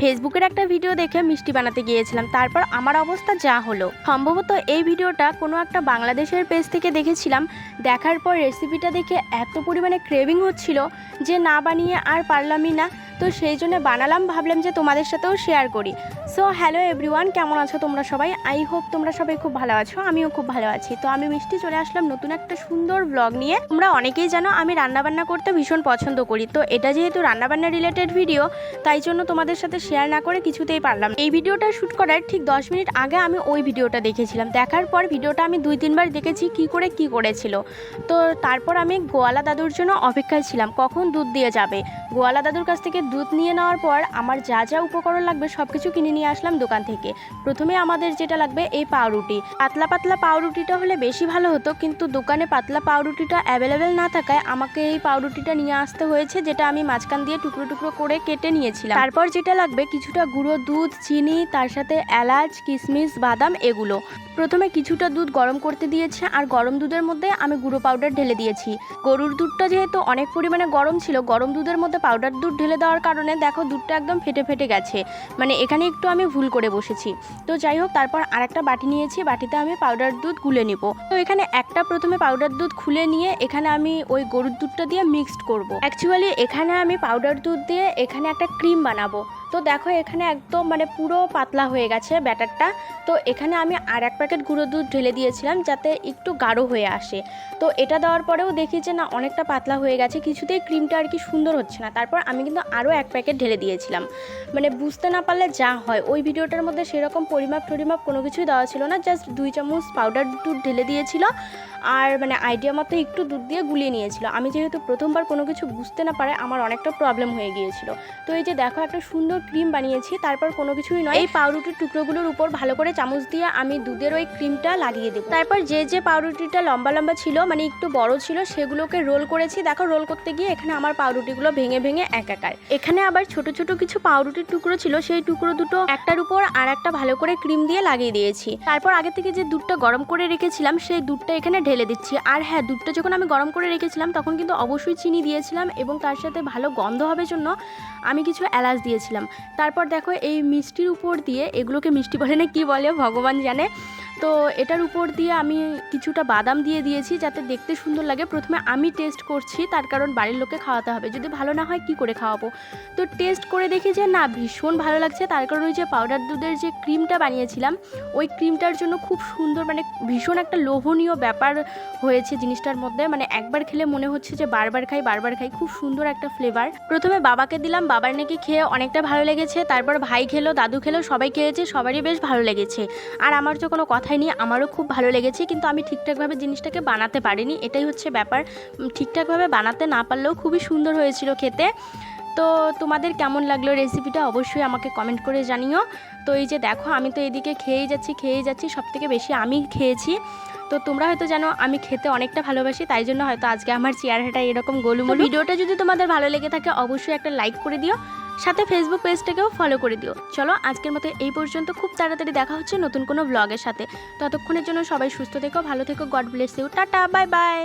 ফেসবুকের একটা ভিডিও দেখে মিষ্টি বানাতে গিয়েছিলাম। তারপর আমার অবস্থা যা হলো। সম্ভবত এই ভিডিওটা কোনো একটা বাংলাদেশের পেজ থেকে দেখেছিলাম। দেখার পর রেসিপিটা দেখে এত পরিমাণে ক্রেভিং হচ্ছিল যে না বানিয়ে আর পারলামই না। তো সেই জন্য বানালাম, ভাবলাম যে তোমাদের সাথেও শেয়ার করি। সো হ্যালো এভরিওয়ান কেমন আছো তোমরা সবাই? আই হোপ তোমরা সবাই খুব ভালো আছো, আমিও খুব ভালো আছি। তো আমি মিষ্টি চলে আসলাম নতুন একটা সুন্দর ব্লগ নিয়ে। তোমরা অনেকেই জানো আমি রান্নাবান্না করতে ভীষণ পছন্দ করি। তো এটা যেহেতু রান্নাবান্না রিলেটেড ভিডিও তাই জন্য তোমাদের সাথে শেয়ার না করে কিছুতেই পারলাম এই ভিডিওটা শ্যুট করার ঠিক দশ মিনিট আগে আমি ওই ভিডিওটা দেখেছিলাম। দেখার পর ভিডিওটা আমি দুই তিনবার দেখেছি কি করে কি করেছিল। তো তারপর আমি গোয়ালা দাদুর জন্য অপেক্ষায় ছিলাম, কখন দুধ দিয়ে যাবে। গোয়ালা দাদুর কাছ থেকে দুধ নিয়ে নেওয়ার পর আমার যা যা উপকরণ লাগবে সব কিছু কিনে নিয়ে আসলাম দোকান থেকে। প্রথমে আমাদের যেটা লাগবে এই পাউরুটি। পাতলা পাতলা পাউরুটিটা হলে বেশি ভালো হতো, কিন্তু দোকানে পাতলা পাউরুটিটা অ্যাভেলেবেল না থাকায় আমাকে এই পাউরুটিটা নিয়ে আসতে হয়েছে, যেটা আমি মাঝখান দিয়ে টুকরো টুকরো করে কেটে নিয়েছিলাম। তারপর যেটা লাগবে কিছুটা গুঁড়ো দুধ, চিনি, তার সাথে এলাচ কিশমিশ বাদাম এগুলো। প্রথমে কিছুটা দুধ গরম করতে দিয়েছে আর গরম দুধের মধ্যে আমি গুঁড়ো পাউডার ঢেলে দিয়েছি। গরুর দুধটা যেহেতু অনেক পরিমাণে গরম ছিল, গরম দুধের মধ্যে পাউডার দুধ ঢেলে দেওয়ার কারণে দেখো দুধটা একদম ফেটে ফেটে গেছে। মানে এখানে একটু আমি ভুল করে বসেছি। তো যাই হোক, তারপর আরেকটা বাটি নিয়েছি, বাটিতে আমি পাউডার দুধ গুলে নিব। তো এখানে একটা প্রথমে পাউডার দুধ খুলে নিয়ে এখানে আমি ওই গরুর দুধটা দিয়ে মিক্সড করব। অ্যাকচুয়ালি এখানে আমি পাউডার দুধ দিয়ে এখানে একটা ক্রিম বানাবো। তো দেখো এখানে একদম মানে পুরো পাতলা হয়ে গেছে ব্যাটারটা। তো এখানে আমি আর এক প্যাকেট গুঁড়ো দুধ ঢেলে দিয়েছিলাম যাতে একটু গাঢ় হয়ে আসে। তো এটা দেওয়ার পরেও দেখি যে না, অনেকটা পাতলা হয়ে গেছে। কিছুতেই ক্রিমটা আর কি সুন্দর হচ্ছে না। তারপর আমি কিন্তু আরও এক প্যাকেট ঢেলে দিয়েছিলাম। মানে বুঝতে না পারলে যা হয়। ওই ভিডিওটার মধ্যে সেরকম পরিমাপ টরিমাপ কোনো কিছুই দেওয়া ছিল না। জাস্ট দুই চামচ পাউডার দুধ ঢেলে দিয়েছিল। আর মানে আইডিয়া মতো একটু দুধ দিয়ে গুলিয়ে নিয়েছিল। আমি যেহেতু প্রথমবার কোনো কিছু বুঝতে না পারে, আমার অনেকটা প্রবলেম হয়ে গিয়েছিল। তো এই যে দেখো একটা সুন্দর ক্রিম বানিয়েছি তারপর কোনো কিছুই নয়। এই পাউরুটির টুকরোগুলোর উপর ভালো করে চামচ দিয়ে আমি দুধের ওই ক্রিমটা লাগিয়ে দেবো। তারপর যে যে পাউরুটিটা লম্বা লম্বা ছিল মানে একটু বড় ছিল সেগুলোকে রোল করেছি। দেখো রোল করতে গিয়ে এখানে আমার পাউরুটিগুলো ভেঙে ভেঙে একাকার। এখানে আবার ছোট ছোট কিছু পাউরুটির টুকরো ছিল সেই টুকরো দুটো একটার উপর আর একটা ভালো করে ক্রিম দিয়ে লাগিয়ে দিয়েছি। তারপর আগে থেকে যে দুধটা গরম করে রেখেছিলাম সেই দুধটা এখানে ঢেলে দিচ্ছি। আর হ্যাঁ দুধটা যখন আমি গরম করে রেখেছিলাম তখন কিন্তু অবশ্যই চিনি দিয়েছিলাম এবং তার সাথে ভালো গন্ধ হবে জন্য আমি কিছু এলাচ দিয়েছিলাম। তারপর দেখো এই মিষ্টির উপর দিয়ে এগুলোকে মিষ্টি বলে না কী বলে? ভগবান জানে। তো এটার উপর দিয়ে আমি কিছুটা বাদাম দিয়ে দিয়েছি যাতে দেখতে সুন্দর লাগে। প্রথমে আমি টেস্ট করছি, তার কারণ বাড়ির লোককে খাওয়াতে হবে। যদি ভালো না হয়, কি করে খাওয়াবো? তো টেস্ট করে দেখি যে না, ভীষণ ভালো লাগছে। তার কারণ ওই যে পাউডার দুধের যে ক্রিমটা বানিয়েছিলাম, ওই ক্রিমটার জন্য খুব সুন্দর মানে ভীষণ একটা লোভনীয় ব্যাপার হয়েছে জিনিসটার মধ্যে। মানে একবার খেলে মনে হচ্ছে যে বারবার খাই বারবার খাই। খুব সুন্দর একটা ফ্লেভার প্রথমে বাবাকে দিলাম, বাবার নাকি খেয়ে অনেকটা ভালো লেগেছে। তারপর ভাই খেলো, দাদু খেলো, সবাই খেয়েছে, সবারই বেশ ভালো লেগেছে। আর আমার তো কোনো কথাই নিয়ে আমারও খুব ভালো লেগেছে, কিন্তু আমি ঠিকঠাকভাবে জিনিসটাকে বানাতে পারিনি। এটাই হচ্ছে ব্যাপার। ঠিকঠাকভাবে বানাতে না পারলেও খুবই সুন্দর হয়েছিল খেতে। তো তোমাদের কেমন লাগল রেসিপিটা অবশ্যই আমাকে কমেন্ট করে জানিও। তো এই যে দেখো, আমি তো এদিকে খেয়েই যাচ্ছি খেয়েই যাচ্ছি সব থেকে বেশি আমি খেয়েছি। তো তোমরা হয়তো জানো, আমি খেতে অনেকটা ভালোবাসি, তাই জন্য হয়তো আজকে আমার চেয়ারটা এরকম গোলুমোলু। ভিডিওটা যদি তোমাদের ভালো লেগে থাকে, অবশ্যই একটা লাইক করে দিও, সাথে ফেসবুক পেজটাকেও ফলো করে দিও। চলো, আজকের মতো এই পর্যন্ত, খুব তাড়াতাড়ি দেখা হচ্ছে নতুন কোনো ব্লগের সাথে। ততক্ষণের জন্য সবাই সুস্থ থেকো, ভালো থেকো God bless you tata bye bye